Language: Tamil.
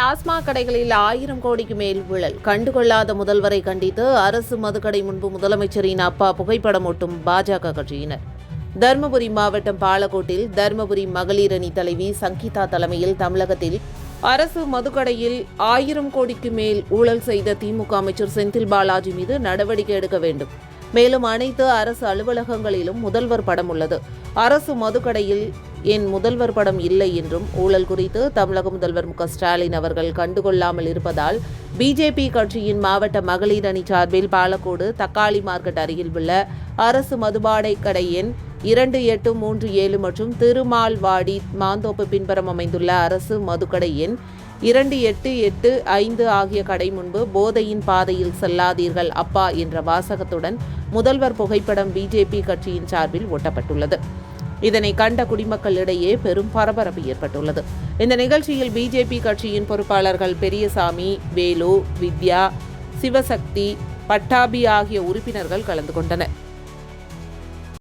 டாஸ்மாக் கடைகளில் ஆயிரம் கோடிக்கு மேல் விழல். கண்டுகொள்ளாத முதல்வரை கண்டித்து அரசு மதுக்கடை முன்பு முதலமைச்சரின் அப்பா புகைப்படம் ஒட்டும் பாஜக கட்சியினர். தருமபுரி மாவட்டம் பாலக்கோட்டில் தருமபுரி மகளிர் அணி தலைவி சங்கீதா தலைமையில் தமிழகத்தில் அரசு மதுக்கடையில் ஆயிரம் கோடிக்கு மேல் ஊழல் செய்த திமுக அமைச்சர் செந்தில் பாலாஜி மீது நடவடிக்கை எடுக்க வேண்டும். மேலும் அனைத்து அரசு அலுவலகங்களிலும் முதல்வர் படம் உள்ளது. அரசு மதுக்கடையில் என் முதல்வர் படம் இல்லை என்றும் ஊழல் குறித்து தமிழக முதல்வர் மு ஸ்டாலின் அவர்கள் கண்டுகொள்ளாமல் இருப்பதால் பிஜேபி கட்சியின் மாவட்ட மகளிர் அணி சார்பில் பாலக்கோடு தக்காளி மார்க்கெட் அருகில் உள்ள அரசு மதுபாடை கடை எண் இரண்டு எட்டு மூன்று ஏழு மற்றும் திருமால்வாடி மாந்தோப்பு பின்புறம் அமைந்துள்ள அரசு மதுக்கடை எண் இரண்டு எட்டு எட்டு ஐந்து ஆகிய கடை முன்பு போதையின் பாதையில் செல்லாதீர்கள் அப்பா என்ற வாசகத்துடன் முதல்வர் புகைப்படம் பிஜேபி கட்சியின் சார்பில் ஒட்டப்பட்டுள்ளது. இதனை கண்ட குடிமக்களிடையே பெரும் பரபரப்பு ஏற்பட்டுள்ளது. இந்த நிகழ்ச்சியில் பிஜேபி கட்சியின் பொறுப்பாளர்கள் பெரியசாமி வேலு வித்யா சிவசக்தி பட்டாபி ஆகிய உறுப்பினர்கள் கலந்து கொண்டனர்.